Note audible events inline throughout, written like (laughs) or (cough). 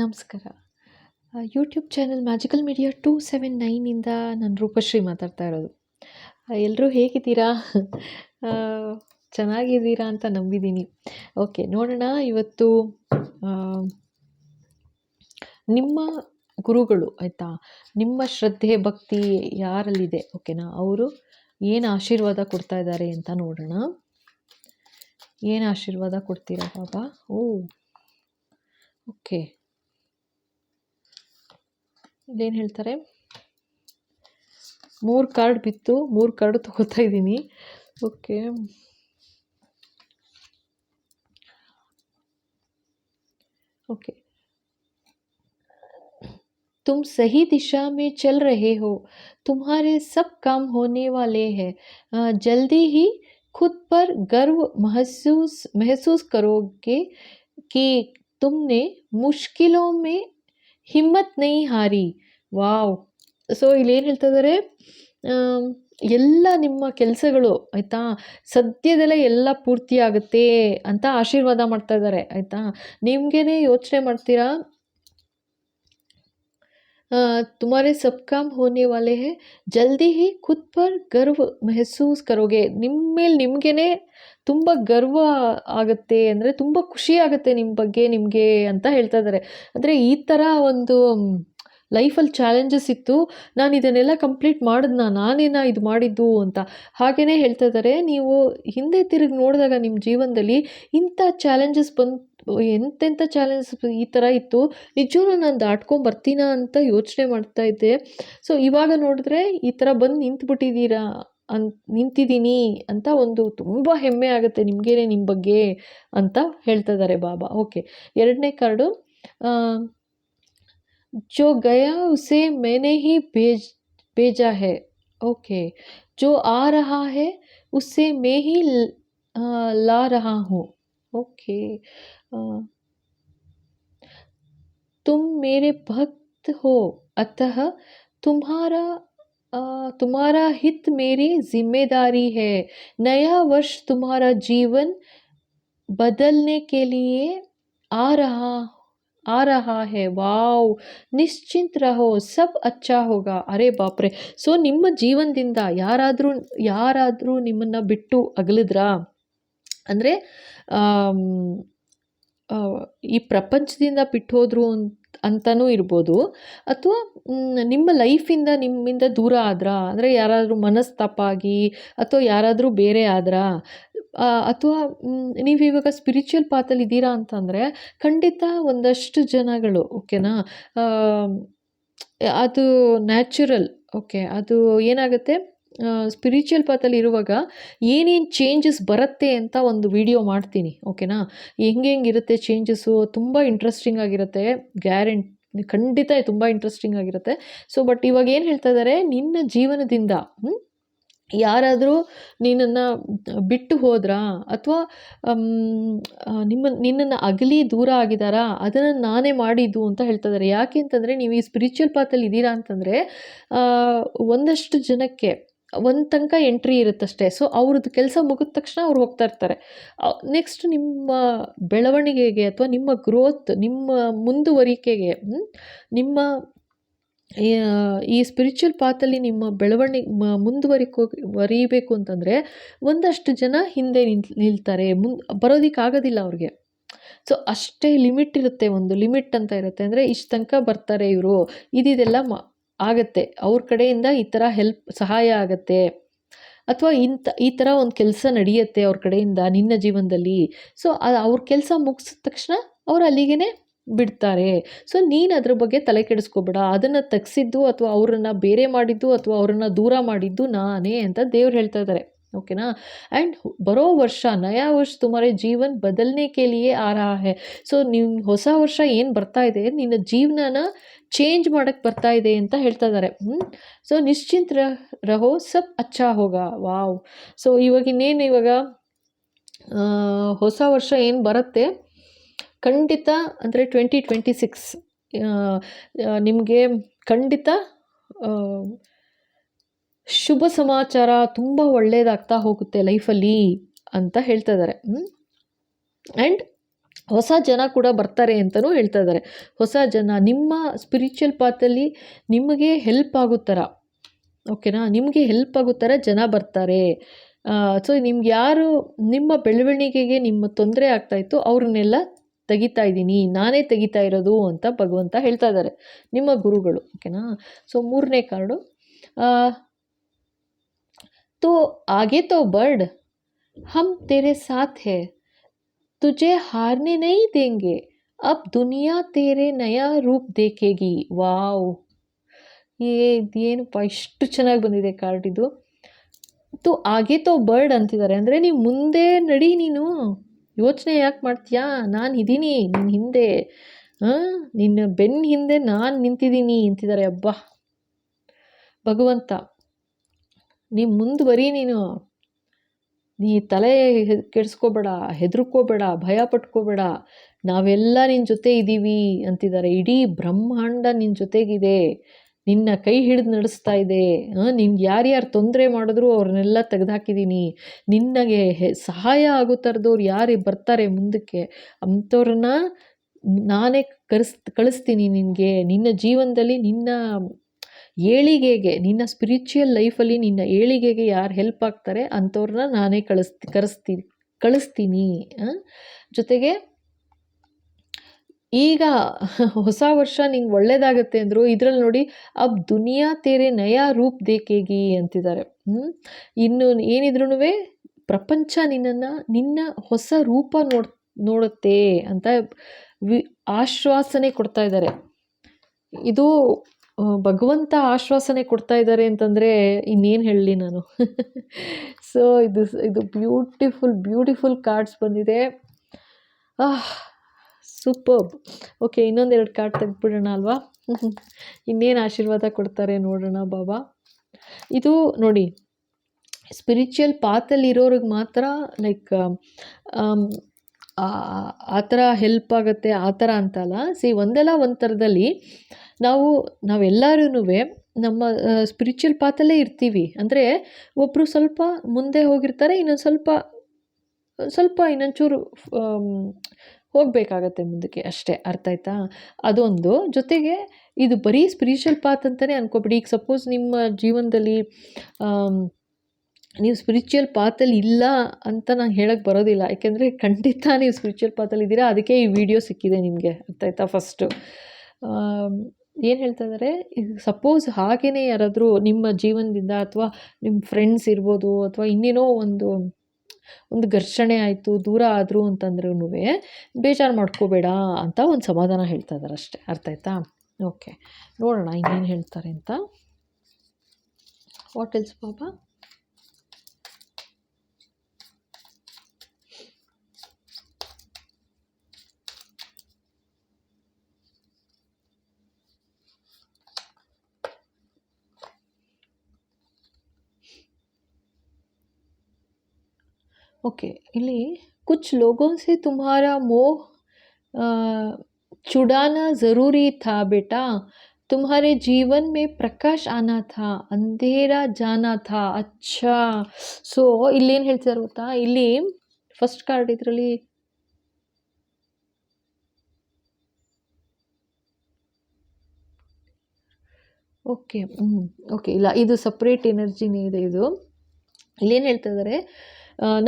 ನಮಸ್ಕಾರ. YouTube channel magical media two seven ನೈನಿಂದ ನಾನು ರೂಪಶ್ರೀ ಮಾತಾಡ್ತಾ ಇರೋದು. ಎಲ್ಲರೂ ಹೇಗಿದ್ದೀರಾ? ಚೆನ್ನಾಗಿದ್ದೀರಾ ಅಂತ ನಂಬಿದ್ದೀನಿ. ಓಕೆ ನೋಡೋಣ ಇವತ್ತು ನಿಮ್ಮ ಗುರುಗಳು ಆಯಿತಾ? ನಿಮ್ಮ ಶ್ರದ್ಧೆ, ಭಕ್ತಿ ಯಾರಲ್ಲಿದೆ? ಓಕೆನಾ ಅವರು ಏನು ಆಶೀರ್ವಾದ ಕೊಡ್ತಾ ಇದ್ದಾರೆ ಅಂತ ನೋಡೋಣ. ಏನು ಆಶೀರ್ವಾದ ಕೊಡ್ತೀರಾ ಬಾಬಾ ಓ ಓಕೆ ಇಲ್ಲೇನು ಹೇಳ್ತಾರೆ ಮೂರು ಕಾರ್ಡ್ ಬಿತ್ತು ಮೂರು ಕಾರ್ಡು ತಗೋತಾ ಇದ್ದೀನಿ ಓಕೆ ओके तुम सही दिशा में चल रहे हो तुम्हारे सब काम होने वाले हैं अ, जल्दी ही खुद पर गर्व महसूस महसूस करोगे कि तुमने मुश्किलों में ಹಿಮ್ಮತ್ ನೈ ಹಾರಿ. ವಾವ್. ಸೊ ಇಲ್ಲೇನು ಹೇಳ್ತಾ ಇದ್ದಾರೆ ಎಲ್ಲ ನಿಮ್ಮ ಕೆಲಸಗಳು ಆಯಿತಾ? ಸದ್ಯದಲ್ಲೇ ಎಲ್ಲ ಪೂರ್ತಿ ಆಗುತ್ತೆ ಅಂತ ಆಶೀರ್ವಾದ ಮಾಡ್ತಾ ಇದ್ದಾರೆ ಆಯಿತಾ? ನಿಮಗೇನೆ ಯೋಚನೆ ಮಾಡ್ತೀರಾ? तुम्हारे सब काम होने वाले हैं ಜಲ್ದಿ ಹಿ ಖುದ್ ಪರ್ ಗರ್ವ್ ಮೆಹಸೂಸ್ ಕರೋಗೆ ನಿಮ್ಮ ಮೇಲೆ ನಿಮಗೇನೆ ತುಂಬ ಗರ್ವ ಆಗುತ್ತೆ ಅಂದರೆ ತುಂಬ ಖುಷಿ ಆಗುತ್ತೆ ನಿಮ್ಮ ಬಗ್ಗೆ ನಿಮಗೆ ಅಂತ ಹೇಳ್ತಾ ಇದ್ದಾರೆ ಅಂದರೆ ಈ ಥರ ಒಂದು ಲೈಫಲ್ಲಿ ಚಾಲೆಂಜಸ್ ಇತ್ತು ನಾನು ಇದನ್ನೆಲ್ಲ ಕಂಪ್ಲೀಟ್ ಮಾಡಿದ್ನ ನಾನೇನಾ ಇದು ಮಾಡಿದ್ದು ಅಂತ ಹಾಗೆಯೇ ಹೇಳ್ತಾ ಇದ್ದಾರೆ ನೀವು ಹಿಂದೆ ತಿರುಗಿ ನೋಡಿದಾಗ ನಿಮ್ಮ ಜೀವನದಲ್ಲಿ ಇಂಥ ಚಾಲೆಂಜಸ್ ಬಂದು ಎಂತೆಂಥ ಚಾಲೆಂಜಸ್ ಈ ಥರ ಇತ್ತು. ನಿಜವೂ ನಾನು ದಾಟ್ಕೊಂಡು ಬರ್ತೀನ ಅಂತ ಯೋಚನೆ ಮಾಡ್ತಾ ಇದ್ದೆ. ಸೊ ಇವಾಗ ನೋಡಿದ್ರೆ ಈ ಥರ ಬಂದು ನಿಂತ್ಬಿಟ್ಟಿದ್ದೀರಾ ಅನ್, ನಿಂತಿದ್ದೀನಿ ಅಂತ ಒಂದು ತುಂಬ ಹೆಮ್ಮೆ ಆಗುತ್ತೆ ನಿಮಗೇನೆ ನಿಮ್ಮ ಬಗ್ಗೆ ಅಂತ ಹೇಳ್ತಾ ಇದ್ದಾರೆ ಬಾಬಾ. ಓಕೆ ಎರಡನೇ ಕಾರ್ಡು ಜೋ ಗಯಾ ಉಸೆ ಮೇನೆ ಹಿ ಭೇಜ್, ಭೇಜಾ ಹೇ. ಓಕೆ ಜೋ ಆ ರಹಾ ಹೇ, ಉಸೆ ಮೇ ಹಿ ಲಾ ರಹಾ ಹೂ. ಓಕೆ तुम मेरे भक्त हो अतः तुम्हारा आ, तुम्हारा हित मेरी जिम्मेदारी है नया वर्ष तुम्हारा जीवन बदलने के लिए आ रहा आ रहा है ವಾವ್ ನಿಶ್ಚಿಂತ ರಹೋ ಸಬ್ ಅಚ್ಚಾ ಹೋಗ ಅರೆ ಬಾಪ್ರೆ ಸೊ ನಿಮ್ಮ ಜೀವನದಿಂದ ಯಾರಾದರೂ ಯಾರಾದರೂ ನಿಮ್ಮನ್ನು ಬಿಟ್ಟು ಅಗಲಿದ್ರಾ ಅಂದರೆ ಈ ಪ್ರಪಂಚದಿಂದ ಬಿಟ್ಟು ಹೋದ್ರು ಅಂತ ಅಂತಲೂ ಇರ್ಬೋದು. ಅಥವಾ ನಿಮ್ಮ ಲೈಫಿಂದ ನಿಮ್ಮಿಂದ ದೂರ ಆದ್ರಾ? ಅಂದರೆ ಯಾರಾದರೂ ಮನಸ್ತಪ್ಪಾಗಿ ಅಥವಾ ಯಾರಾದರೂ ಬೇರೆ ಆದ್ರಾ? ಅಥವಾ ನೀವು ಇವಾಗ ಸ್ಪಿರಿಚುವಲ್ ಪಾತಲ್ಲಿ ಇದ್ದೀರಾ ಅಂತಂದರೆ ಖಂಡಿತ ಒಂದಷ್ಟು ಜನಗಳು, ಓಕೆನಾ? ಅದು ನ್ಯಾಚುರಲ್ ಓಕೆ, ಅದು ಏನಾಗುತ್ತೆ? ಸ್ಪಿರಿಚುವಲ್ ಪಾತಲ್ಲಿ ಇರುವಾಗ ಏನೇನು ಚೇಂಜಸ್ ಬರುತ್ತೆ ಅಂತ ಒಂದು ವಿಡಿಯೋ ಮಾಡ್ತೀನಿ ಓಕೆನಾ ಹೆಂಗೆ ಇರುತ್ತೆ ಚೇಂಜಸ್ಸು ತುಂಬ ಇಂಟ್ರೆಸ್ಟಿಂಗ್ ಆಗಿರುತ್ತೆ ಗ್ಯಾರಂಟಿ ಖಂಡಿತ ತುಂಬ ಇಂಟ್ರೆಸ್ಟಿಂಗ್ ಆಗಿರುತ್ತೆ. ಸೊ ಬಟ್ ಇವಾಗ ಏನು ಹೇಳ್ತಾ ಇದ್ದಾರೆ ನಿನ್ನ ಜೀವನದಿಂದ ಯಾರಾದರೂ ನಿನ್ನನ್ನು ಬಿಟ್ಟು ಹೋದ್ರಾ? ಅಥವಾ ನಿಮ್ಮ, ನಿನ್ನನ್ನು ಅಗಲಿ ದೂರ ಆಗಿದ್ದಾರಾ ಅದನ್ನು ನಾನೇ ಮಾಡಿದ್ದು ಅಂತ ಹೇಳ್ತಾ ಇದ್ದಾರೆ ಯಾಕೆ ಅಂತಂದರೆ, ನೀವು ಈ ಸ್ಪಿರಿಚುವಲ್ ಪಾತಲ್ಲಿ ಇದ್ದೀರಾ ಅಂತಂದರೆ ಒಂದಷ್ಟು ಜನಕ್ಕೆ ಒಂದು ತನಕ ಎಂಟ್ರಿ ಇರುತ್ತಷ್ಟೇ. ಸೊ ಅವ್ರದ್ದು ಕೆಲಸ ಮುಗಿದ ತಕ್ಷಣ ಅವ್ರು ಹೋಗ್ತಾ ಇರ್ತಾರೆ. ನೆಕ್ಸ್ಟ್ ನಿಮ್ಮ ಬೆಳವಣಿಗೆಗೆ ಅಥವಾ ನಿಮ್ಮ ಗ್ರೋತ್ ನಿಮ್ಮ ಮುಂದುವರಿಕೆಗೆ ನಿಮ್ಮ, ಈ- ಸ್ಪಿರಿಚುವಲ್ ಪಾತಲ್ಲಿ ನಿಮ್ಮ ಬೆಳವಣಿಗೆ ಮುಂದುವರಿಕೋ, ವರಿಬೇಕು ಅಂತಂದರೆ ಒಂದಷ್ಟು ಜನ ಹಿಂದೆ ನಿಲ್, ನಿಲ್ತಾರೆ. ಮುನ್, ಬರೋದಕ್ಕಾಗೋದಿಲ್ಲ ಅವ್ರಿಗೆ. ಸೊ ಅಷ್ಟೇ ಲಿಮಿಟ್ ಇರುತ್ತೆ ಒಂದು. ಲಿಮಿಟ್ ಅಂತ ಇರುತ್ತೆ ಅಂದರೆ ಇಷ್ಟು ತನಕ ಬರ್ತಾರೆ ಇವರು. ಇದಿದೆಲ್ಲ ಮ ಆಗತ್ತೆ. ಅವ್ರ ಕಡೆಯಿಂದ ಈ ಥರ ಹೆಲ್ಪ್ ಸಹಾಯ ಆಗತ್ತೆ. ಅಥವಾ ಇಂಥ ಈ ಥರ ಒಂದು ಕೆಲಸ ನಡೆಯುತ್ತೆ ಅವ್ರ ಕಡೆಯಿಂದ ನಿನ್ನ ಜೀವನದಲ್ಲಿ. ಸೊ ಅವ್ರ ಕೆಲಸ ಮುಗಿಸಿದ ತಕ್ಷಣ ಅವ್ರು ಅಲ್ಲಿಗೇ ಬಿಡ್ತಾರೆ. ಸೊ ನೀನು ಅದ್ರ ಬಗ್ಗೆ ತಲೆ ಕೆಡಿಸ್ಕೊಬೇಡ. ಅದನ್ನು ತಗ್ಸಿದ್ದು ಅಥವಾ ಅವರನ್ನು ಬೇರೆ ಮಾಡಿದ್ದು ಅಥವಾ ಅವರನ್ನು ದೂರ ಮಾಡಿದ್ದು ನಾನೇ ಅಂತ ದೇವ್ರು ಹೇಳ್ತಾ ಇದ್ದಾರೆ ಓಕೆನಾ ಆ್ಯಂಡ್ ಬರೋ ವರ್ಷ ನಯಾ ವರ್ಷ ತುಮಾರೆ ಜೀವನ್ ಬದಲನೆ ಕೆ ಲಿಯೇ ಆ ರಹಾ ಹೈ ಸೊ ನೀವು ಹೊಸ ವರ್ಷ ಏನು ಬರ್ತಾ ಇದೆ ನಿನ್ನ ಜೀವನನ ಚೇಂಜ್ ಮಾಡೋಕ್ಕೆ ಬರ್ತಾ ಇದೆ ಅಂತ ಹೇಳ್ತಾ ಇದ್ದಾರೆ ಸೊ ನಿಶ್ಚಿಂತ ರಹೋ ಸಬ್ ಅಚ್ಚಾ ಹೋಗ ವಾವ್ ಸೊ ಇವಾಗ ಇನ್ನೇನು ಇವಾಗ ಹೊಸ ವರ್ಷ ಏನು ಬರುತ್ತೆ ಖಂಡಿತ ಅಂದರೆ ಟ್ವೆಂಟಿ ಟ್ವೆಂಟಿ ಸಿಕ್ಸ್ ನಿಮಗೆ ಖಂಡಿತ ಶುಭ ಸಮಾಚಾರ ತುಂಬ ಒಳ್ಳೆಯದಾಗ್ತಾ ಹೋಗುತ್ತೆ ಲೈಫಲ್ಲಿ ಅಂತ ಹೇಳ್ತಾ ಇದ್ದಾರೆ. ಆ್ಯಂಡ್ ಹೊಸ ಜನ ಕೂಡ ಬರ್ತಾರೆ ಅಂತಲೂ ಹೇಳ್ತಾ ಇದ್ದಾರೆ. ಹೊಸ ಜನ, ನಿಮ್ಮ ಸ್ಪಿರಿಚುವಲ್ ಪಾತಲ್ಲಿ ನಿಮಗೆ ಹೆಲ್ಪ್ ಆಗೋ ಓಕೆನಾ ನಿಮಗೆ ಹೆಲ್ಪ್ ಆಗೋ ಜನ ಬರ್ತಾರೆ. ಸೊ ನಿಮ್ಗೆ ಯಾರು, ನಿಮ್ಮ ಬೆಳವಣಿಗೆಗೆ ನಿಮ್ಮ ತೊಂದರೆ ಆಗ್ತಾಯಿತ್ತು ಅವ್ರನ್ನೆಲ್ಲ ತೆಗಿತಾ ಇದ್ದೀನಿ, ನಾನೇ ತೆಗಿತಾ ಇರೋದು ಅಂತ ಭಗವಂತ ಹೇಳ್ತಾ ಇದ್ದಾರೆ. ನಿಮ್ಮ ಗುರುಗಳು ಓಕೆನಾ ಸೊ ಮೂರನೇ ಕಾರ್ಡು तो आगे तो बढ़ हम तेरे साथ है तुझे हारने नहीं देंगे अब दुनिया तेरे नया ರೂಪ್ ದೇಖೇಗಿ ವಾವ್ ಏ ಇದೇನಪ್ಪ ಇಷ್ಟು ಚೆನ್ನಾಗಿ ಬಂದಿದೆ ಕಾರ್ಡ್ ಇದು ತು ಆಗೆ ತೋ ಬರ್ಡ್ ಅಂತಿದ್ದಾರೆ ಅಂದರೆ ನೀವು ಮುಂದೆ ನಡಿ ನೀನು ಯೋಚನೆ ಯಾಕೆ ಮಾಡ್ತೀಯಾ ನಾನು ಇದ್ದೀನಿ ನಿನ್ನ ಹಿಂದೆ ಹಾಂ ನಿನ್ನ ಬೆನ್ನ ಹಿಂದೆ ನಾನು ನಿಂತಿದ್ದೀನಿ ಅಂತಿದ್ದಾರೆ ಅಬ್ಬಾ ಭಗವಂತ ನೀ ಮುಂದುವರಿ ನೀನು. ನೀ ತಲೆ ಕೆಡಿಸ್ಕೋಬೇಡ, ಹೆದರ್ಕೋಬೇಡ, ಭಯ ಪಟ್ಕೋಬೇಡ. ನಾವೆಲ್ಲ ನಿನ್ನ ಜೊತೆ ಇದ್ದೀವಿ ಅಂತಿದ್ದಾರೆ ಇಡೀ ಬ್ರಹ್ಮಾಂಡ ನಿನ್ನ ಜೊತೆಗಿದೆ. ನಿನ್ನ ಕೈ ಹಿಡಿದು ನಡೆಸ್ತಾ ಇದೆ. ನಿನ್ಗೆ ಯಾರ್ಯಾರು ತೊಂದರೆ ಮಾಡಿದ್ರು ಅವ್ರನ್ನೆಲ್ಲ ತೆಗೆದುಹಾಕಿದ್ದೀನಿ ನಿನ್ನಗೆ ಸಹಾಯ ಆಗೋ ಥರದವ್ರು ಯಾರು ಬರ್ತಾರೆ ಮುಂದಕ್ಕೆ, ಅಂಥವ್ರನ್ನ ನಾನೇ ಕರೆಸ್, ಕಳಿಸ್ತೀನಿ ನಿನಗೆ. ನಿನ್ನ ಜೀವನದಲ್ಲಿ ನಿನ್ನ ಏಳಿಗೆಗೆ, ನಿನ್ನ ಸ್ಪಿರಿಚುವಲ್ ಲೈಫಲ್ಲಿ ನಿನ್ನ ಏಳಿಗೆಗೆ ಯಾರು ಹೆಲ್ಪ್ ಆಗ್ತಾರೆ ಅಂಥವ್ರನ್ನ ನಾನೇ ಕಳಿಸ್ತಿ ಕರೆಸ್ತೀನಿ ಕಳಿಸ್ತೀನಿ ಜೊತೆಗೆ ಈಗ ಹೊಸ ವರ್ಷ ನಿಂಗೆ ಒಳ್ಳೇದಾಗತ್ತೆ ಅಂದರು ಇದರಲ್ಲಿ ನೋಡಿ ಅಬ್ ದುನಿಯಾ ತೇರೆ ನಯಾ ರೂಪ್ ದೇಕೇಗಿ ಅಂತಿದ್ದಾರೆ. ಇನ್ನು ಏನಿದ್ರೂ ಪ್ರಪಂಚ ನಿನ್ನನ್ನು, ನಿನ್ನ ಹೊಸ ರೂಪ ನೋಡ್, ನೋಡುತ್ತೆ ಅಂತ ವಿ, ಆಶ್ವಾಸನೆ ಕೊಡ್ತಾ ಇದ್ದಾರೆ. ಇದು ಭಗವಂತ ಆಶ್ವಾಸನೆ ಕೊಡ್ತಾ ಇದ್ದಾರೆ ಅಂತಂದರೆ ಇನ್ನೇನು ಹೇಳಲಿ ನಾನು. (laughs) ಸೊ ಇದು ಇದು ಬ್ಯೂಟಿಫುಲ್ ಬ್ಯೂಟಿಫುಲ್ ಕಾರ್ಡ್ಸ್ ಬಂದಿದೆ. ಸೂಪರ್ಬ್ ಓಕೆ ಇನ್ನೊಂದೆರಡು ಕಾರ್ಡ್ ತೆಗೆದ್ಬಿಡೋಣ ಅಲ್ವಾ? (laughs) ಇನ್ನೇನು ಆಶೀರ್ವಾದ ಕೊಡ್ತಾರೆ ನೋಡೋಣ ಬಾಬಾ. ಇದು ನೋಡಿ ಸ್ಪಿರಿಚುವಲ್ ಪಾತಲ್ಲಿರೋರಿಗೆ ಮಾತ್ರ ಲೈಕ್ ಆ ಥರ ಹೆಲ್ಪ್ ಆಗುತ್ತೆ, ಆ ಥರ ಅಂತಲ್ಲ. ಸಿ ಒಂದಲ್ಲ ಒಂದು ಥರದಲ್ಲಿ ನಾವು ನಾವೆಲ್ಲರೂ ನಮ್ಮ ಸ್ಪಿರಿಚುವಲ್ ಪಾತಲ್ಲೇ ಇರ್ತೀವಿ. ಅಂದರೆ ಒಬ್ಬರು ಸ್ವಲ್ಪ ಮುಂದೆ ಹೋಗಿರ್ತಾರೆ, ಇನ್ನೊಂದು ಸ್ವಲ್ಪ ಸ್ವಲ್ಪ ಇನ್ನೊಂಚೂರು ಹೋಗಬೇಕಾಗತ್ತೆ ಮುಂದಕ್ಕೆ. ಅಷ್ಟೇ, ಅರ್ಥ ಆಯ್ತಾ? ಅದೊಂದು. ಜೊತೆಗೆ ಇದು ಬರೀ ಸ್ಪಿರಿಚುವಲ್ ಪಾತ್ ಅಂತಲೇ ಅನ್ಕೋಬಿಡಿ. ಈಗ ಸಪೋಸ್ ನಿಮ್ಮ ಜೀವನದಲ್ಲಿ ನೀವು ಸ್ಪಿರಿಚುವಲ್ ಪಾತಲ್ಲಿ ಇಲ್ಲ ಅಂತ ನಾನು ಹೇಳಕ್ಕೆ ಬರೋದಿಲ್ಲ. ಯಾಕೆಂದರೆ ಖಂಡಿತ ನೀವು ಸ್ಪಿರಿಚುವಲ್ ಪಾತಲ್ಲಿ ಇದ್ದೀರಾ, ಅದಕ್ಕೆ ಈ ವಿಡಿಯೋ ಸಿಕ್ಕಿದೆ ನಿಮಗೆ. ಅರ್ಥಾಯ್ತಾ ಫಸ್ಟು ಏನು ಹೇಳ್ತಾ ಇದ್ದಾರೆ ಸಪೋಸ್ ಹಾಗೇ ಯಾರಾದರೂ ನಿಮ್ಮ ಜೀವನದಿಂದ ಅಥವಾ ನಿಮ್ಮ ಫ್ರೆಂಡ್ಸ್ ಇರ್ಬೋದು ಅಥವಾ ಇನ್ನೇನೋ ಒಂದು ಒಂದು ಘರ್ಷಣೆ ಆಯಿತು, ದೂರ ಆದರೂ ಅಂತಂದ್ರೂ ಬೇಜಾರು ಮಾಡ್ಕೋಬೇಡ ಅಂತ ಒಂದು ಸಮಾಧಾನ ಹೇಳ್ತಾ ಇದ್ದಾರೆ ಅಷ್ಟೇ. ಅರ್ಥ ಆಯ್ತಾ ಓಕೆ ನೋಡೋಣ ಇನ್ನೇನು ಹೇಳ್ತಾರೆ ಅಂತ. ವಾಟ್ ಎಲ್ಸ್ ಬಾಬಾ ओके ಇಲ್ಲಿ कुछ लोगों से तुम्हारा मोह छुड़ाना ज़रूरी था बेटा तुम्हारे जीवन में प्रकाश आना था अंधेरा जाना था अच्छा ಸೊ ಇಲ್ಲೇನು ಹೇಳ್ತಿದ್ದಾರೆ ಗೊತ್ತಾ ಇಲ್ಲಿ ಫಸ್ಟ್ ಕಾರ್ಡ್ ಇದರಲ್ಲಿ ಓಕೆ ಹ್ಞೂ ಓಕೆ ಇಲ್ಲ ಇದು ಸಪ್ರೇಟ್ ಎನರ್ಜಿನೇ ಇದೆ ಇದು ಇಲ್ಲೇನು ಹೇಳ್ತಾ ಇದ್ದಾರೆ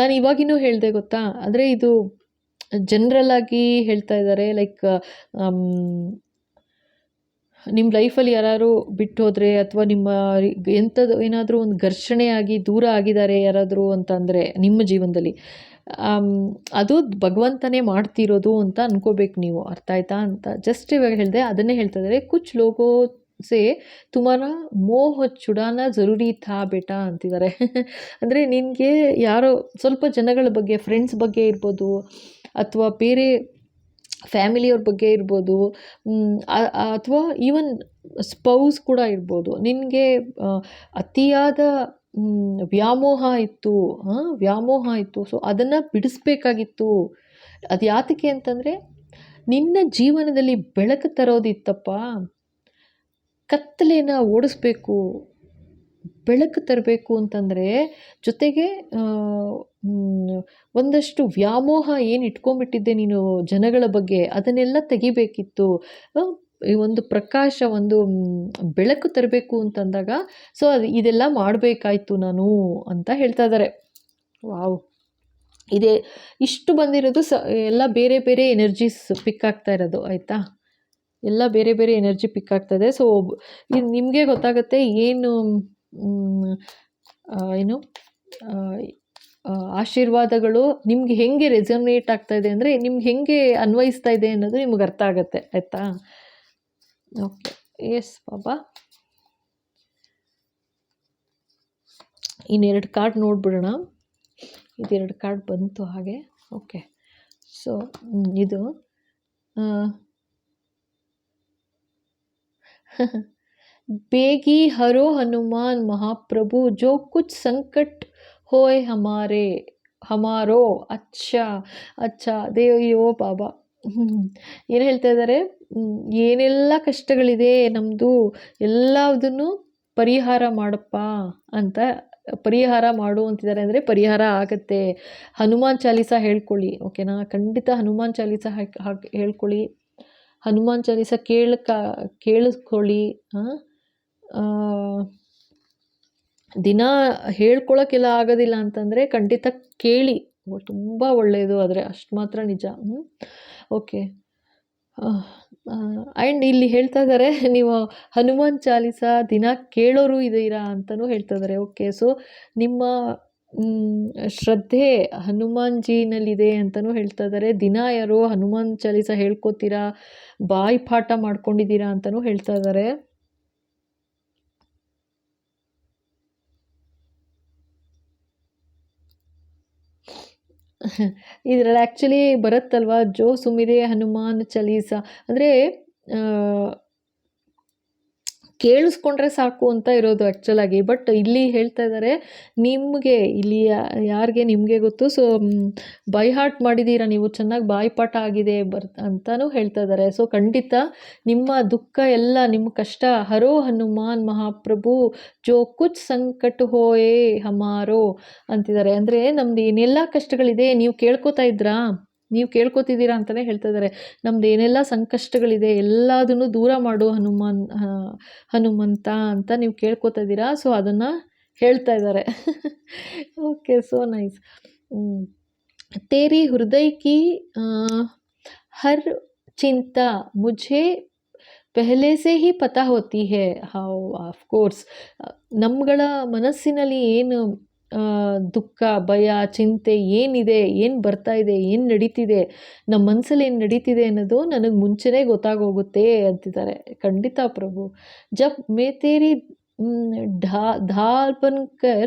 ನಾನು ಇವಾಗಿನೂ ಹೇಳಿದೆ ಗೊತ್ತಾ? ಅಂದರೆ ಇದು ಜನ್ರಲ್ಲಾಗಿ ಹೇಳ್ತಾ ಇದ್ದಾರೆ ಲೈಕ್ ನಿಮ್ಮ ಲೈಫಲ್ಲಿ ಯಾರಾದ್ರು ಬಿಟ್ಟು ಹೋದರೆ ಅಥವಾ ನಿಮ್ಮ ಎಂಥದ್ದು ಏನಾದರೂ ಒಂದು ಘರ್ಷಣೆ ಆಗಿ ದೂರ ಆಗಿದ್ದಾರೆ ಯಾರಾದರೂ ಅಂತಂದರೆ ನಿಮ್ಮ ಜೀವನದಲ್ಲಿ ಅದು ಭಗವಂತನೇ ಮಾಡ್ತಿರೋದು ಅಂತ ಅನ್ಕೋಬೇಕು ನೀವು. ಅರ್ಥ ಆಯ್ತಾ ಅಂತ. ಜಸ್ಟ್ ಇವಾಗ ಹೇಳಿದೆ, ಅದನ್ನೇ ಹೇಳ್ತಾ ಇದ್ದಾರೆ ಕುಚ್ ಲೋಗೋ ಸೇ ತುಮಾರ ಮೋಹ ಚುಡಾನ ಜರೂರಿ ಥಾ ಬೇಟಾ ಅಂತಿದ್ದಾರೆ (laughs) ಅಂದರೆ ನಿನಗೆ ಯಾರೋ ಸ್ವಲ್ಪ ಜನಗಳ ಬಗ್ಗೆ ಫ್ರೆಂಡ್ಸ್ ಬಗ್ಗೆ ಇರ್ಬೋದು, ಅಥವಾ ಬೇರೆ ಫ್ಯಾಮಿಲಿಯವ್ರ ಬಗ್ಗೆ ಇರ್ಬೋದು ಅಥವಾ ಈವನ್ ಸ್ಪೌಸ್ ಕೂಡ ಇರ್ಬೋದು. ನಿನಗೆ ಅತಿಯಾದ ವ್ಯಾಮೋಹ ಇತ್ತು ವ್ಯಾಮೋಹ ಇತ್ತು. ಸೊ ಅದನ್ನು ಬಿಡಿಸ್ಬೇಕಾಗಿತ್ತು. ಅದು ಯಾತಕ್ಕೆ ಅಂತಂದರೆ ನಿನ್ನ ಜೀವನದಲ್ಲಿ ಬೆಳಕು ತರೋದಿತ್ತಪ್ಪ. ಕತ್ತಲೆನ ಓಡಿಸ್ಬೇಕು, ಬೆಳಕು ತರಬೇಕು ಅಂತಂದರೆ ಜೊತೆಗೆ ಒಂದಷ್ಟು ವ್ಯಾಮೋಹ ಏನು ಇಟ್ಕೊಂಡ್ಬಿಟ್ಟಿದ್ದೆ ನೀನು ಜನಗಳ ಬಗ್ಗೆ, ಅದನ್ನೆಲ್ಲ ತೆಗಿಬೇಕಿತ್ತು. ಈ ಒಂದು ಪ್ರಕಾಶ, ಒಂದು ಬೆಳಕು ತರಬೇಕು ಅಂತಂದಾಗ, ಸೊ, ಅದು ಇದೆಲ್ಲ ಮಾಡಬೇಕಾಯ್ತು ನಾನು ಅಂತ ಹೇಳ್ತಾ ಇದ್ದಾರೆ ವಾವ್. ಇದೇ, ಇಷ್ಟು ಬಂದಿರೋದು ಸ, ಎಲ್ಲ ಬೇರೆ ಬೇರೆ ಎನರ್ಜೀಸ್ ಪಿಕ್ ಆಗ್ತಾ ಇರೋದು, ಆಯಿತಾ? ಎಲ್ಲ ಬೇರೆ ಬೇರೆ ಎನರ್ಜಿ ಪಿಕ್ ಆಗ್ತದೆ. ಸೊ ಇದು ನಿಮಗೆ ಗೊತ್ತಾಗುತ್ತೆ ಏನು ಏನು ಆಶೀರ್ವಾದಗಳು ನಿಮ್ಗೆ ಹೆಂಗೆ ರೆಸೋನೇಟ್ ಆಗ್ತಾ ಇದೆ ಅಂದರೆ ನಿಮ್ಗೆ ಹೆಂಗೆ ಅನ್ವಯಿಸ್ತಾ ಇದೆ ಅನ್ನೋದು ನಿಮ್ಗೆ ಅರ್ಥ ಆಗುತ್ತೆ, ಆಯಿತಾ? ಓಕೆ ಎಸ್ ಬಾಬಾ ಇನ್ನೆರಡು ಕಾರ್ಡ್ ನೋಡ್ಬಿಡೋಣ. ಇದೆರಡು ಕಾರ್ಡ್ ಬಂತು ಹಾಗೆ. ಓಕೆ ಸೊ ಇದು बेगी हरो हनुमान महाप्रभु जो कुछ संकट होए हमारे ಹಮಾರೋ ಅಚ್ಚ ಅಚ್ಚ ದೇವಯ್ಯೋ ಬಾಬಾ (laughs) ಏನು ಹೇಳ್ತಾ ಇದ್ದಾರೆ ಹ್ಮ್, ಏನೆಲ್ಲ ಕಷ್ಟಗಳಿದೆ ನಮ್ಮದು ಎಲ್ಲದನ್ನು ಪರಿಹಾರ ಮಾಡಪ್ಪ ಅಂತ ಪರಿಹಾರ ಮಾಡು ಅಂತಿದ್ದಾರೆ ಅಂದರೆ ಪರಿಹಾರ ಆಗತ್ತೆ ಹನುಮಾನ್ ಚಾಲೀಸ ಹೇಳ್ಕೊಳ್ಳಿ ಓಕೆನಾ ಖಂಡಿತ ಹನುಮಾನ್ ಚಾಲೀಸ ಹಾಕಿ ಹಾಕಿ ಹೇಳ್ಕೊಳ್ಳಿ ಹನುಮಾನ್ ಚಾಲೀಸ ಕೇಳಕ, ಕೇಳಿಸ್ಕೊಳ್ಳಿ ದಿನ ಹೇಳ್ಕೊಳಕ್ಕೆಲ್ಲ ಆಗೋದಿಲ್ಲ ಅಂತಂದರೆ ಖಂಡಿತ ಕೇಳಿ. ತುಂಬ ಒಳ್ಳೆಯದು, ಆದರೆ ಅಷ್ಟು ಮಾತ್ರ ನಿಜ. ಓಕೆ. ಆ್ಯಂಡ್ ಇಲ್ಲಿ ಹೇಳ್ತಾ ಇದ್ದಾರೆ ನೀವು ಹನುಮಾನ್ ಚಾಲೀಸ ದಿನ ಕೇಳೋರು ಇದ್ದೀರಾ ಅಂತಲೂ ಹೇಳ್ತಾ ಇದ್ದಾರೆ ಓಕೆ, ಸೊ ನಿಮ್ಮ ಶ್ರದ್ಧೆ ಹನುಮಾನ್ ಜಿನಲ್ಲಿದೆ ಅಂತಲೂ ಹೇಳ್ತಾ ಇದ್ದಾರೆ ದಿನ ಯಾರೋ ಹನುಮಾನ್ ಚಾಲೀಸ ಹೇಳ್ಕೋತೀರಾ, ಬಾಯಿ ಪಾಠ ಮಾಡ್ಕೊಂಡಿದ್ದೀರಾ ಅಂತಲೂ ಹೇಳ್ತಾ ಇದ್ದಾರೆ ಇದರಲ್ಲಿ ಆ್ಯಕ್ಚುಲಿ ಬರುತ್ತಲ್ವಾ, ಜೋ ಸುಮಿರೆ ಹನುಮಾನ್ ಚಾಲೀಸ? ಅಂದರೆ ಕೇಳಿಸ್ಕೊಂಡ್ರೆ ಸಾಕು ಅಂತ ಇರೋದು ಆ್ಯಕ್ಚುಲಾಗಿ ಬಟ್ ಇಲ್ಲಿ ಹೇಳ್ತಾ ಇದ್ದಾರೆ ನಿಮಗೆ ಇಲ್ಲಿ ಯಾರಿಗೆ ನಿಮಗೆ ಗೊತ್ತು? ಸೊ ಬೈ ಹಾರ್ಟ್ ಮಾಡಿದ್ದೀರಾ ನೀವು? ಚೆನ್ನಾಗಿ ಬಾಯಿಪಾಠ ಆಗಿದೆ ಬರ್ ಅಂತಲೂ ಹೇಳ್ತಾ ಇದ್ದಾರೆ ಸೊ ಖಂಡಿತ ನಿಮ್ಮ ದುಃಖ ಎಲ್ಲ, ನಿಮ್ಮ ಕಷ್ಟ, ಹರೋ ಹನುಮಾನ್ ಮಹಾಪ್ರಭು, ಜೋ ಕುಚ್ ಸಂಕಟ ಹೋಯೇ ಹಮಾರೋ ಅಂತಿದ್ದಾರೆ. ಅಂದರೆ ನಮ್ದು ಏನೆಲ್ಲ ಕಷ್ಟಗಳಿದೆ, ನೀವು ಕೇಳ್ಕೊತಾ ಇದ್ರಾ? ನೀವು ಕೇಳ್ಕೊತಿದ್ದೀರಾ ಅಂತಲೇ ಹೇಳ್ತಾ ಇದ್ದಾರೆ. ನಮ್ದು ಏನೆಲ್ಲ ಸಂಕಷ್ಟಗಳಿದೆ ಎಲ್ಲದನ್ನು ದೂರ ಮಾಡು ಹನುಮಾನ್ ಹನುಮಂತ ಅಂತ ನೀವು ಕೇಳ್ಕೊತಾ ಇದ್ದೀರಾ. ಸೊ ಅದನ್ನು ಹೇಳ್ತಾ ಇದ್ದಾರೆ. ಓಕೆ ಸೋ ನೈಸ್ ತೇರಿ ಹೃದಯ ಕಿ ಹರ್ ಚಿಂತಾ ಮುಜೆ ಪೆಹಲೆ ಸೇ ಹಿ ಪತ ಹೋತಿ ಹೇ. ಹೌ ಆಫ್ ಕೋರ್ಸ್ ನಮ್ಗಳ ಮನಸ್ಸಿನಲ್ಲಿ ಏನು ದುಃಖ ಭಯ ಚಿಂತೆ ಏನಿದೆ ಏನು ಬರ್ತಾ ಇದೆ ಏನು ನಡೀತಿದೆ ನಮ್ಮ ಮನಸ್ಸಲ್ಲಿ ಏನು ನಡೀತಿದೆ ಅನ್ನೋದು ನನಗೆ ಮುಂಚೆನೇ ಗೊತ್ತಾಗೋಗುತ್ತೆ ಅಂತಿದ್ದಾರೆ ಖಂಡಿತ ಪ್ರಭು ಜಬ್ ಮೇ ತೇರಿ ಮ್, ढा ढाल बनकर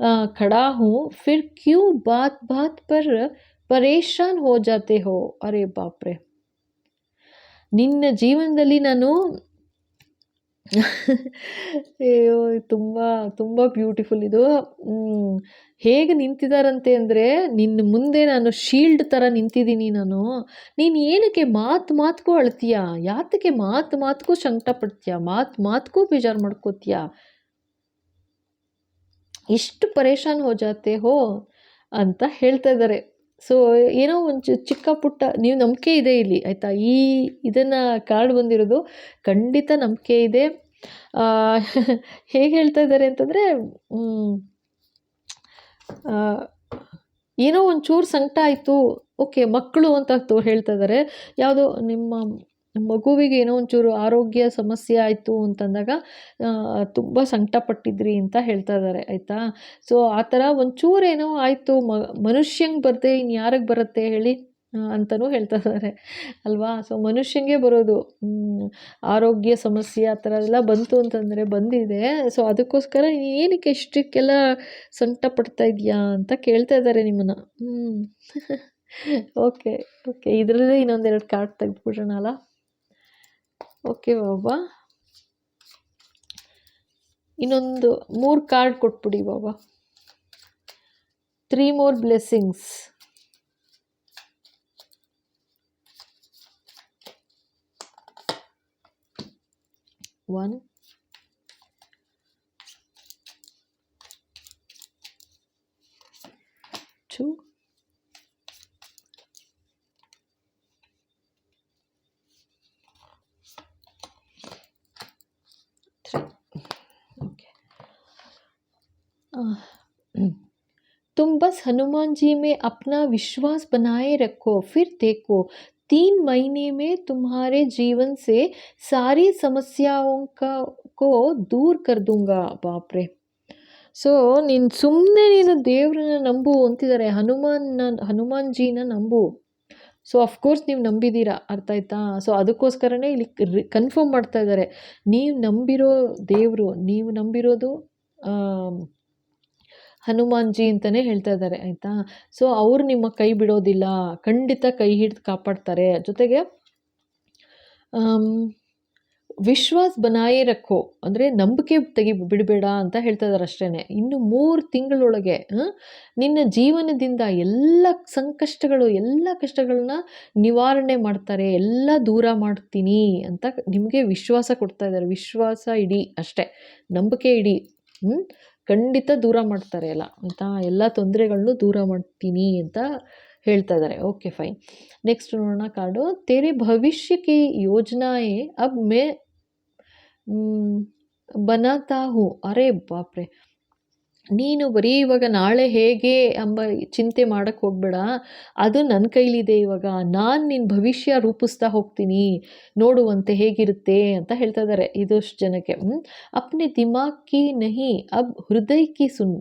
अ, खड़ा हूँ फिर क्यों बात बात पर परेशान हो जाते हो अरे बाप रे ನಿನ್ನ ಜೀವನದಲ್ಲಿ ನಾನು ಅಯ್ಯೋ ತುಂಬ ತುಂಬ ಬ್ಯೂಟಿಫುಲ್ ಇದು. ಹೇಗೆ ನಿಂತಿದ್ದಾರಂತೆ ಅಂದರೆ ನಿನ್ನ ಮುಂದೆ ನಾನು ಶೀಲ್ಡ್ ಥರ ನಿಂತಿದ್ದೀನಿ ನಾನು. ನೀನು ಏನಕ್ಕೆ ಮಾತು ಮಾತುಗೂ ಅಳ್ತೀಯ? ಯಾತಕ್ಕೆ ಮಾತು ಮಾತ್ಕೋ ಸಂಕಟ ಪಡ್ತೀಯ ಮಾತು ಮಾತುಗೂ ಬೇಜಾರು ಮಾಡ್ಕೋತೀಯ? ಎಷ್ಟು ಪರೇಶಾನ್ ಹೋ ಜಾತೆ ಹೋ, ಅಂತ ಹೇಳ್ತಾ ಇದ್ದಾರೆ ಸೊ ಏನೋ ಒಂದು ಚಿಕ್ಕ ಪುಟ್ಟ ನೀವು ನಂಬಿಕೆ ಇದೆ ಇಲ್ಲಿ, ಆಯಿತಾ? ಈ ಇದನ್ನು ಕಾರ್ಡ್ ಬಂದಿರೋದು ಖಂಡಿತ ನಂಬಿಕೆ ಇದೆ. ಹೇಗೆ ಹೇಳ್ತಾ ಇದ್ದಾರೆ ಅಂತಂದರೆ ಏನೋ ಒಂಚೂರು ಸಂಕಟ ಆಯಿತು, ಓಕೆ, ಮಕ್ಕಳು ಅಂತ ಹೇಳ್ತಾ ಇದ್ದಾರೆ. ಯಾವುದೋ ನಿಮ್ಮ ಮಗುವಿಗೆ ಏನೋ ಒಂಚೂರು ಆರೋಗ್ಯ ಸಮಸ್ಯೆ ಆಯಿತು ಅಂತಂದಾಗ ತುಂಬ ಸಂಕಟಪಟ್ಟಿದ್ರಿ ಅಂತ ಹೇಳ್ತಾ ಇದ್ದಾರೆ ಆಯಿತಾ? ಸೊ ಆ ಥರ ಏನೋ ಆಯಿತು, ಮ, ಮನುಷ್ಯಂಗೆ ಬರದೆ ಇನ್ನು ಯಾರಿಗೆ ಬರುತ್ತೆ ಹೇಳಿ ಅಂತಲೂ ಹೇಳ್ತಾ ಇದ್ದಾರೆ ಅಲ್ವಾ? ಸೊ ಮನುಷ್ಯಂಗೆ ಬರೋದು ಆರೋಗ್ಯ ಸಮಸ್ಯೆ ಆ ಥರ ಎಲ್ಲ ಬಂತು ಅಂತಂದರೆ ಬಂದಿದೆ. ಸೊ ಅದಕ್ಕೋಸ್ಕರ ಏನಕ್ಕೆ ಇಷ್ಟಕ್ಕೆಲ್ಲ ಸಂಕಟ ಪಡ್ತಾ ಇದೆಯಾ ಅಂತ ಕೇಳ್ತಾ ಇದ್ದಾರೆ ನಿಮ್ಮನ್ನು ಹ್ಞೂ ಓಕೆ (laughs) ಓಕೆ ಇದರಲ್ಲೇ ಇನ್ನೊಂದೆರಡು ಕಾರ್ಡ್ ತೆಗೆದುಬಿಡೋಣ ಅಲ್ಲ? ಓಕೆ ಬಾಬಾ ಇನ್ನೊಂದು ಮೂರು ಕಾರ್ಡ್ ಕೊಟ್ಬಿಡಿ ಬಾಬಾ ತ್ರೀ ಮೋರ್ ಬ್ಲೆಸ್ಸಿಂಗ್ಸ್ ಒನ್ तुम बस हनुमान जी में अपना विश्वास बनाए रखो फिर देखो तीन महीने में तुम्हारे जीवन से सारी समस्याओं का को दूर कर दूंगा बाप रे ಸೊ ನೀನು ಸುಮ್ಮನೆ ನೀನು ದೇವ್ರನ್ನ ನಂಬು ಅಂತಿದ್ದಾರೆ ಹನುಮಾನ್ನ ಹನುಮಾನ್ ಜಿನ ನಂಬು ಸೊ ಅಫ್ಕೋರ್ಸ್ ನೀವು ನಂಬಿದ್ದೀರಾ ಅರ್ಥ ಆಯ್ತಾ ಸೊ ಅದಕ್ಕೋಸ್ಕರನೇ ಇಲ್ಲಿ ಕನ್ಫರ್ಮ್ ಮಾಡ್ತಾ ಇದ್ದಾರೆ ನೀವು ನಂಬಿರೋ ದೇವರು ನೀವು ನಂಬಿರೋದು ಆಮ್, ಹನುಮಾನ್ ಜಿ ಅಂತಲೇ ಹೇಳ್ತಾ ಇದ್ದಾರೆ ಆಯಿತಾ? ಸೊ ಅವರು ನಿಮ್ಮ ಕೈ ಬಿಡೋದಿಲ್ಲ ಖಂಡಿತ ಕೈ ಹಿಡಿದು ಕಾಪಾಡ್ತಾರೆ. ಜೊತೆಗೆ ವಿಶ್ವಾಸ ಬನಾಯಿ ರಖೋ ಅಂದರೆ ನಂಬಿಕೆ ತೆಗಿ ಬಿಡಬೇಡ ಅಂತ ಹೇಳ್ತಾ ಇದ್ದಾರೆ ಅಷ್ಟೇ ಇನ್ನು ಮೂರು ತಿಂಗಳೊಳಗೆ ನಿನ್ನ ಜೀವನದಿಂದ ಎಲ್ಲ ಸಂಕಷ್ಟಗಳು ಎಲ್ಲ ಕಷ್ಟಗಳನ್ನ ನಿವಾರಣೆ ಮಾಡ್ತಾರೆ ಎಲ್ಲ ದೂರ ಮಾಡ್ತೀನಿ ಅಂತ ನಿಮಗೆ ವಿಶ್ವಾಸ ಕೊಡ್ತಾ ಇದ್ದಾರೆ. ವಿಶ್ವಾಸ ಇಡಿ ಅಷ್ಟೇ. ನಂಬಿಕೆ ಇಡಿ. ಖಂಡಿತ ದೂರ ಮಾಡ್ತಾರೆ ಎಲ್ಲ ಅಂತ ಎಲ್ಲ ತೊಂದರೆಗಳನ್ನು ದೂರ ಮಾಡ್ತೀನಿ ಅಂತ ಹೇಳ್ತಾ ಇದ್ದಾರೆ ಓಕೆ ಫೈನ್ ನೆಕ್ಸ್ಟ್ ನೋಡೋಣ ಕಾರ್ಡು ತೆರೆ ಭವಿಷ್ಯಕ್ಕೆ ಯೋಜನಾಯೇ ಅಬ್ ಮೇ ಬನಾತಾ ಹೂ ಅರೆ ಬಾಪ್ರೆ. ನೀನು ಬರೀ ಇವಾಗ ನಾಳೆ ಹೇಗೆ ಎಂಬ ಚಿಂತೆ ಮಾಡೋಕ್ಕೆ ಹೋಗಬೇಡ. ಅದು ನನ್ನ ಕೈಲಿದೆ ಇವಾಗ. ನಾನು ನಿನ್ನ ಭವಿಷ್ಯ ರೂಪಿಸ್ತಾ ಹೋಗ್ತೀನಿ. ನೋಡುವಂತೆ ಹೇಗಿರುತ್ತೆ ಅಂತ ಹೇಳ್ತಾ ಇದ್ದಾರೆ ಇದಷ್ಟು ಜನಕ್ಕೆ. ಅಪ್ನೆ ದಿಮಾಗ್ ಕಿ ನಹಿ, ಅಬ್ ಹೃದಯ ಕಿ ಸುನ್.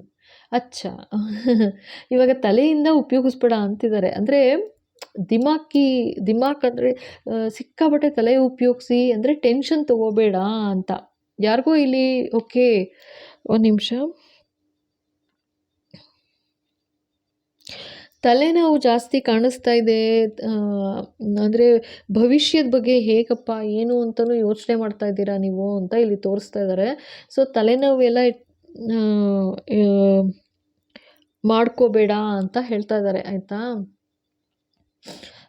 ಅಚ್ಚಾ. (laughs) ಇವಾಗ ತಲೆಯಿಂದ ಉಪಯೋಗಿಸ್ಬೇಡ ಅಂತಿದ್ದಾರೆ ಅಂದರೆ ದಿಮಾಕಿ, ದಿಮಾಕ್ ಅಂದರೆ ಸಿಕ್ಕಾಬಟ್ಟೆ ತಲೆ ಉಪಯೋಗಿಸಿ, ಅಂದರೆ ಟೆನ್ಷನ್ ತಗೋಬೇಡ ಅಂತ. ಯಾರಿಗೋ ಇಲ್ಲಿ ಓಕೆ ಒಂದು ನಿಮಿಷ. ತಲೆನೋವು ಜಾಸ್ತಿ ಕಾಣಿಸ್ತಾ ಇದೆ ಅಂದರೆ ಭವಿಷ್ಯದ ಬಗ್ಗೆ ಹೇಗಪ್ಪ, ಏನು ಅಂತಲೂ ಯೋಚನೆ ಮಾಡ್ತಾ ಇದ್ದೀರಾ ನೀವು ಅಂತ ಇಲ್ಲಿ ತೋರಿಸ್ತಾ ಇದ್ದಾರೆ. ಸೊ ತಲೆನೋವು ಎಲ್ಲ ಮಾಡ್ಕೋಬೇಡ ಅಂತ ಹೇಳ್ತಾ ಇದ್ದಾರೆ, ಆಯಿತಾ?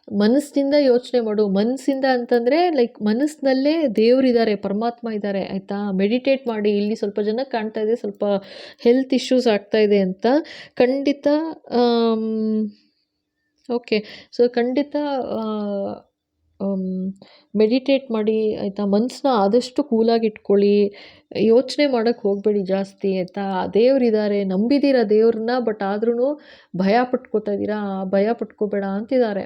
ಮನಸ್ಸಿನಿಂದ ಯೋಚನೆ ಮಾಡು. ಮನಸ್ಸಿಂದ ಅಂತಂದರೆ ಲೈಕ್ ಮನಸ್ಸಿನಲ್ಲೇ ದೇವರಿದ್ದಾರೆ, ಪರಮಾತ್ಮ ಇದ್ದಾರೆ, ಆಯಿತಾ? ಮೆಡಿಟೇಟ್ ಮಾಡಿ, ಇಲ್ಲಿ ಸ್ವಲ್ಪ ಜನ ಕಾಣ್ತಾ ಇದೆ, ಸ್ವಲ್ಪ ಹೆಲ್ತ್ ಇಶ್ಯೂಸ್ ಆಗ್ತಾ ಇದೆ ಅಂತ. ಖಂಡಿತ ಓಕೆ ಸೊ ಖಂಡಿತ ಮೆಡಿಟೇಟ್ ಮಾಡಿ, ಆಯಿತಾ ಮನಸ್ಸನ್ನ ಆದಷ್ಟು ಕೂಲಾಗಿ ಇಟ್ಕೊಳ್ಳಿ. ಯೋಚನೆ ಮಾಡಕ್ಕೆ ಹೋಗಬೇಡಿ ಜಾಸ್ತಿ, ಆಯಿತಾ. ದೇವರಿದ್ದಾರೆ ನಂಬಿದ್ದೀರ ದೇವ್ರನ್ನ ಬಟ್ ಆದ್ರೂ ಭಯ ಪಟ್ಕೋತಾ ಇದ್ದೀರಾ ಭಯ ಪಟ್ಕೋಬೇಡ ಅಂತಿದ್ದಾರೆ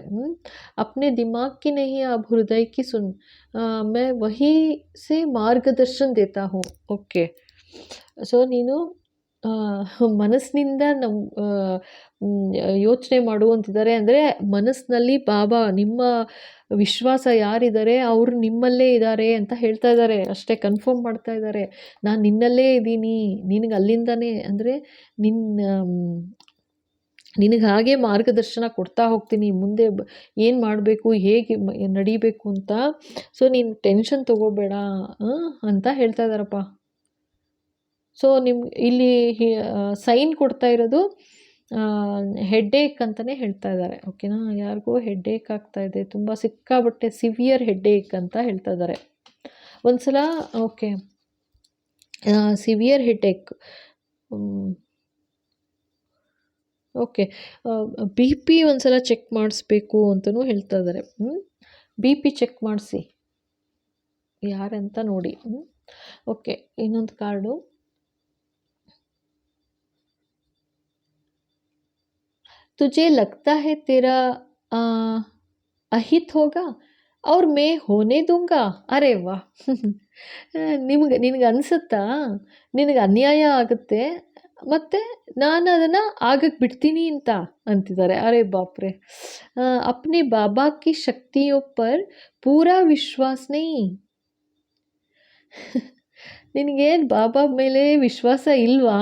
ಅಪ್ನೆ ದಿಮಾಗ್ಕಿ ನಹಿ ಆ ಹೃದಯಕ್ಕೆ ಸುನ್ ಮೇ ವಹಿ ಸೇ ಮಾರ್ಗದರ್ಶನ ದೇತಾ ಹೂँ. ಓಕೆ. ಸೊ, ನೀನು ಮನಸ್ಸಿನಿಂದ ನಮ್ಮ ಯೋಚನೆ ಮಾಡು ಅಂತಿದ್ದಾರೆ ಅಂದರೆ ಮನಸ್ಸಿನಲ್ಲಿ ಬಾಬಾ, ನಿಮ್ಮ ವಿಶ್ವಾಸ ಯಾರಿದ್ದಾರೆ? ಅವರು ನಿಮ್ಮಲ್ಲೇ ಇದ್ದಾರೆ ಅಂತ ಹೇಳ್ತಾ ಇದ್ದಾರೆ. ಅಷ್ಟೇ ಕನ್ಫರ್ಮ್ ಮಾಡ್ತಾ ಇದ್ದಾರೆ. ನಾನು ನಿನ್ನಲ್ಲೇ ಇದ್ದೀನಿ. ನಿನಗೆ ಅಲ್ಲಿಂದನೇ ಅಂದರೆ ನಿನ್ನ ನಿನಗೆ ಹಾಗೆ ಮಾರ್ಗದರ್ಶನ ಕೊಡ್ತಾ ಹೋಗ್ತೀನಿ. ಮುಂದೆ ಏನು ಮಾಡಬೇಕು? ಹೇಗೆ ನಡಿಬೇಕು ಅಂತ. ಸೊ ನೀನು ಟೆನ್ಷನ್ ತೊಗೋಬೇಡ ಅಂತ ಹೇಳ್ತಾ ಇದ್ದಾರಪ್ಪ. ಸೊ ನಿಮ್ಗೆ ಇಲ್ಲಿ ಸೈನ್ ಕೊಡ್ತಾ ಇರೋದು ಹೆಡ್ಡೇಕ್ ಅಂತಲೇ ಹೇಳ್ತಾ ಇದ್ದಾರೆ. ಓಕೆನಾ ಯಾರಿಗೋ ಆಗ್ತಾ ಇದೆ. ತುಂಬ ಸಿಕ್ಕಾಬಟ್ಟೆ ಸಿವಿಯರ್ ಹೆಡ್ಡೇಕ್ ಅಂತ ಹೇಳ್ತಾ ಇದ್ದಾರೆ. ಒಂದು ಸಲ okay severe headache okay B P ಒಂದು ಸಲ ಚೆಕ್ ಮಾಡಿಸ್ಬೇಕು ಅಂತಲೂ ಹೇಳ್ತಾ ಇದ್ದಾರೆ. ಬಿ ಪಿ ಚೆಕ್ ಮಾಡಿಸಿ. ಯಾರಂತ ನೋಡಿ. ಓಕೆ ಇನ್ನೊಂದು ಕಾರ್ಡು तुझे लगता है तेरा आ, अहित होगा और मैं होने दूंगा ಅರೆ ವಾ (laughs) ನಿಮ್ಗೆ ನಿನಗೆ ಅನಿಸುತ್ತಾ ನಿನಗೆ ಅನ್ಯಾಯ ಆಗುತ್ತೆ ಮತ್ತು ನಾನು ಅದನ್ನು ಆಗಕ್ಕೆ ಬಿಡ್ತೀನಿ ಅಂತ ಅಂತಿದ್ದಾರೆ ಅರೆ ಬಾಪ್ರೆ ಆ, अपने बाबा की शक्तियों पर पूरा विश्वास नहीं (laughs) ನಿನಗೇನು ಬಾಬಾ ಮೇಲೆ ವಿಶ್ವಾಸ ಇಲ್ವಾ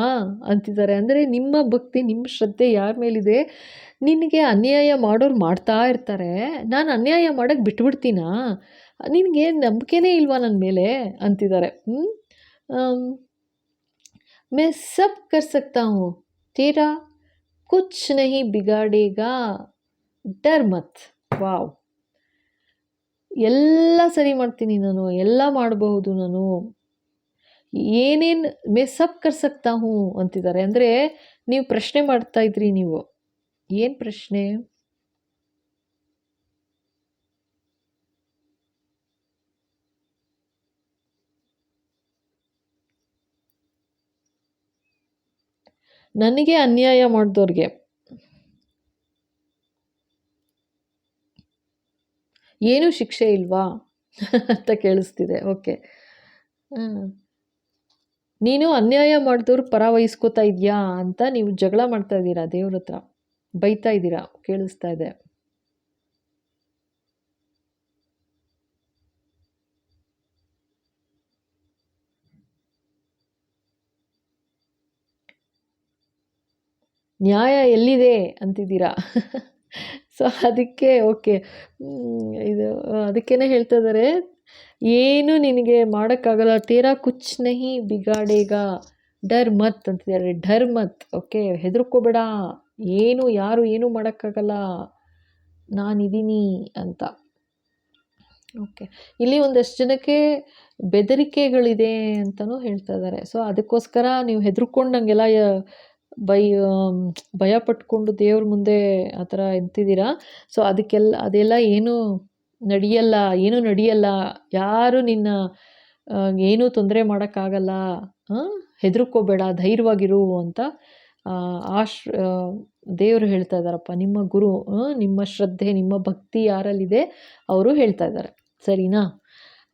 ಅಂತಿದ್ದಾರೆ ಅಂದರೆ ನಿಮ್ಮ ಭಕ್ತಿ ನಿಮ್ಮ ಶ್ರದ್ಧೆ ಯಾರ ಮೇಲಿದೆ ನಿನಗೆ ಅನ್ಯಾಯ ಮಾಡೋರು ಮಾಡ್ತಾ ಇರ್ತಾರೆ ನಾನು ಅನ್ಯಾಯ ಮಾಡೋಕ್ಕೆ ಬಿಟ್ಬಿಡ್ತೀನಾ ನಿನಗೆ ನಂಬಿಕೆನೇ ಇಲ್ವಾ ನನ್ನ ಮೇಲೆ ಅಂತಿದ್ದಾರೆ ಹ್ಮ್? ಆಮ್, मैं सब कर सकता हूँ तेरा कुछ नहीं बिगाड़ेगा ಡರ್ ಮತ್ ವಾವ್ ಎಲ್ಲ ಸರಿ ಮಾಡ್ತೀನಿ ನಾನು ಎಲ್ಲ ಮಾಡಬಹುದು ನಾನು ಏನೇನು ಮೆಸ್ಸಪ್ ಸಬ್ ಕರ್ ಸಕ್ತಾ ಹ್ಞೂ ಅಂತಿದ್ದಾರೆ. ಅಂದರೆ ನೀವು ಪ್ರಶ್ನೆ ಮಾಡ್ತಾ ಇದ್ರಿ ನೀವು. ಏನು ಪ್ರಶ್ನೆ? ನನಗೆ ಅನ್ಯಾಯ ಮಾಡಿದವ್ರಿಗೆ ಏನೂ ಶಿಕ್ಷೆ ಇಲ್ವಾ? (laughs) ಅಂತ ಕೇಳಿಸ್ತಿದೆ. Okay hmm. ನೀನು ಅನ್ಯಾಯ ಮಾಡಿದವ್ರು ಪರ ವಹಿಸ್ಕೋತಾ ಇದೆಯಾ ಅಂತ ನೀವು ಜಗಳ ಮಾಡ್ತಾ ಇದ್ದೀರಾ? ದೇವ್ರ ಹತ್ರ. ಬೈತಾ ಇದ್ದೀರಾ? ಕೇಳಿಸ್ತಾ ಇದೆ. ನ್ಯಾಯ ಎಲ್ಲಿದೆ? ಅಂತಿದ್ದೀರಾ? (laughs) ಸೊ ಅದಕ್ಕೆ ಓಕೆ ಇದು, ಅದಕ್ಕೇನೆ ಹೇಳ್ತಾ ಇದ್ದಾರೆ ಏನು ನಿನಗೆ ಮಾಡೋಕ್ಕಾಗಲ್ಲ. ತೇರಾ ಕುಚ್ ನಹಿ ಬಿಗಾಡೇಗ. ಡರ್ ಮತ್ ಅಂತಿದ್ದಾರೆ. ಡರ್ ಮತ್ ಓಕೆ, ಹೆದರ್ಕೋಬೇಡ. ಏನು, ಯಾರು ಏನೂ ಮಾಡೋಕ್ಕಾಗಲ್ಲ. ನಾನಿದ್ದೀನಿ ಅಂತ. ಓಕೆ, ಇಲ್ಲಿ ಒಂದಷ್ಟು ಜನಕ್ಕೆ ಬೆದರಿಕೆಗಳಿದೆ ಅಂತಲೂ ಹೇಳ್ತಾ ಇದ್ದಾರೆ. ಸೊ, ಅದಕ್ಕೋಸ್ಕರ ನೀವು ಹೆದರ್ಕೊಂಡಂಗೆಲ್ಲ ಬೈ ಭಯ ಪಟ್ಕೊಂಡು ದೇವ್ರ ಮುಂದೆ ಆ ಥರ ಎಂತಿದ್ದೀರಾ ಸೊ, ಅದಕ್ಕೆಲ್ಲ, ಅದೆಲ್ಲ ಏನೂ ನಡೆಯಲ್ಲ, ಏನೂ ನಡೆಯಲ್ಲ, ಯಾರು ನಿನ್ನ ಏನೂ ತೊಂದರೆ ಮಾಡೋಕ್ಕಾಗಲ್ಲ ಹೆದರ್ಕೋಬೇಡ, ಧೈರ್ಯವಾಗಿರು ಅಂತ ಆಶ್ ದೇವರು ಹೇಳ್ತಾ ಇದ್ದಾರಪ್ಪ, ನಿಮ್ಮ ಗುರು ನಿಮ್ಮ ಶ್ರದ್ಧೆ, ನಿಮ್ಮ ಭಕ್ತಿ ಯಾರಲ್ಲಿದೆ, ಅವರು ಹೇಳ್ತಾ ಇದ್ದಾರೆ. ಸರಿನಾ?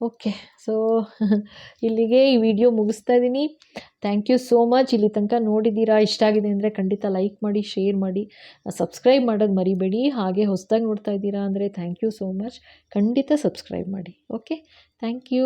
ಓಕೆ ಸೊ (laughs) ಇಲ್ಲಿಗೆ ಈ ವಿಡಿಯೋ ಮುಗಿಸ್ತಾ ಇದ್ದೀನಿ ಥ್ಯಾಂಕ್ ಯು ಸೋ ಮಚ್ ಇಲ್ಲಿ ತನಕ ನೋಡಿದ್ದೀರಾ, ಇಷ್ಟ ಆಗಿದೆ ಅಂದರೆ ಖಂಡಿತ ಲೈಕ್ ಮಾಡಿ ಶೇರ್ ಮಾಡಿ ಸಬ್ಸ್ಕ್ರೈಬ್ ಮಾಡೋದು ಮರಿಬೇಡಿ. ಹಾಗೆ ಹೊಸದಾಗಿ ನೋಡ್ತಾ ಇದ್ದೀರಾ ಅಂದರೆ ಥ್ಯಾಂಕ್ ಯು ಸೋ ಮಚ್ ಖಂಡಿತ ಸಬ್ಸ್ಕ್ರೈಬ್ ಮಾಡಿ. Okay thank you